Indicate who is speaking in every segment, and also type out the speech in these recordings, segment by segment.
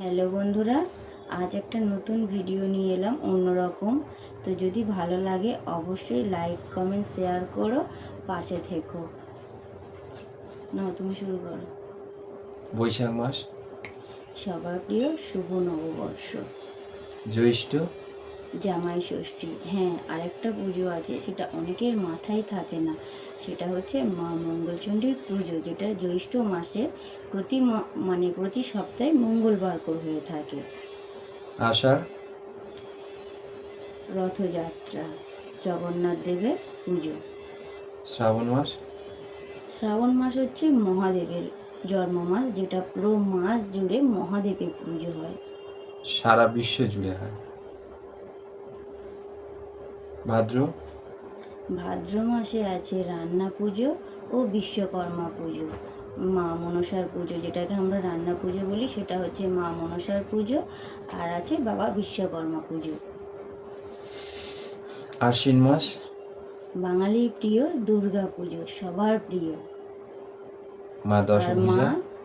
Speaker 1: Hello বন্ধুরা আজ একটা নতুন ভিডিও নিয়ে এলাম অন্যরকম। তো যদি ভালো লাগে অবশ্যই লাইক কমেন্ট শেয়ার করো পাশে থেকো। না তুমি শুরু করো।
Speaker 2: বৈশাখ মাস।
Speaker 1: সবার প্রিয় শুভ নববর্ষ।
Speaker 2: জ্যৈষ্ঠ
Speaker 1: জামাই ষষ্ঠী। হ্যাঁ আরেকটা পুজো আছে সেটা অনেকের মাথায় থাকে না। সেটা হচ্ছে মা মঙ্গলচণ্ডীর পুজো যেটা জ্যৈষ্ঠ মাসের প্রতি মানে প্রতি সপ্তাহে মঙ্গলবার করে হয়ে থাকে।
Speaker 2: আষাঢ়?
Speaker 1: রথযাত্রা জগন্নাথ দেবের পুজো।
Speaker 2: শ্রাবণ মাস?
Speaker 1: শ্রাবণ মাস হচ্ছে মহাদেবের জন্ম মাস যেটা পুরো মাস জুড়ে মহাদেবের পুজো হয়।
Speaker 2: সারা বিশ্ব জুড়ে হয়। ভাদ্র?
Speaker 1: ভাদ্র মাসে আছে রান্না পুজো ও বিশ্বকর্মা পুজো। মা মনসার পুজো যেটাকে আমরা রান্না পুজো বলি সেটা হচ্ছে মা মনসার পুজো আর আছে বাবা বিশ্বকর্মা পুজো।
Speaker 2: আশ্বিন মাস?
Speaker 1: বাঙালির প্রিয় দুর্গা পুজো সবার প্রিয়।
Speaker 2: মা
Speaker 1: আর মা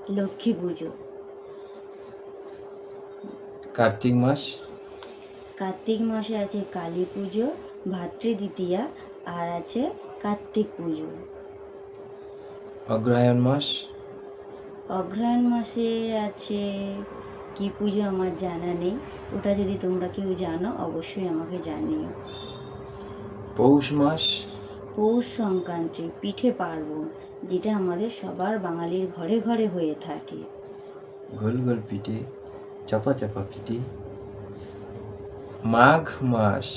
Speaker 1: লক্ষ্মী পুজো।
Speaker 2: কার্তিক মাস?
Speaker 1: কার্তিক মাসে আছে কালী পুজো ভাতৃ দ্বিতীয়া আর আছে কার্তিক পুজো।
Speaker 2: অগ্রহায়ণ মাস?
Speaker 1: অগ্রহায়ণ মাসে আছে কি পুজো আমার জানা নেই। ওটা যদি তোমরা কেউ জানো অবশ্যই আমাকে জানিও।
Speaker 2: পৌষ মাস?
Speaker 1: পৌষ সংক্রান্তি পিঠে পার্বণ যেটা আমাদের সবার বাঙালির ঘরে ঘরে হয়ে থাকে।
Speaker 2: গোল গোল পিঠে চাপা চাপা পিঠে। মাঘ মাস।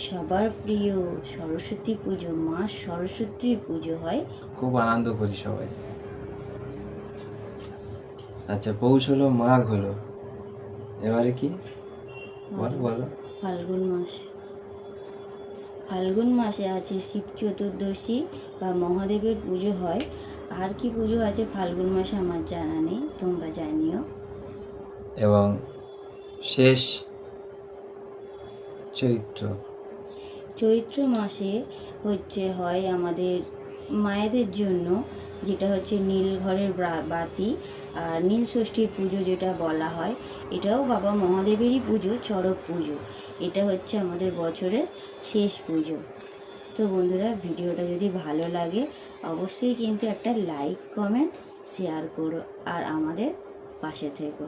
Speaker 1: সবার প্রিয় সরস্বতী পুজো মা সরস্বতীর পুজো হয়।
Speaker 2: খুব আনন্দ করি সবাই। আচ্ছা পৌষ হলো মাঘ হলো। এবারে কি? বলো বলো।
Speaker 1: ফাল্গুন মাস। ফাল্গুন মাসে আছে শিব চতুর্দশী বা মহাদেবের পুজো হয়। আর কি পুজো আছে ফাল্গুন মাসে আমার জানা নেই তোমরা জানিও।
Speaker 2: এবং শেষ চৈত্র।
Speaker 1: চৈত্র মাসে হচ্ছে হয় আমাদের মায়েদের জন্য, যেটা হচ্ছে নীল ঘরের বাতি আর নীল ষষ্ঠীর পুজো যেটা বলা হয়, এটাও বাবা মহাদেবেরই পুজো, চড়ক পুজো। এটা হচ্ছে আমাদের বছরের শেষ পুজো। তো বন্ধুরা, ভিডিওটা যদি ভালো লাগে, অবশ্যই কিন্তু একটা লাইক, কমেন্ট, শেয়ার করো আর আমাদের পাশে থেকো।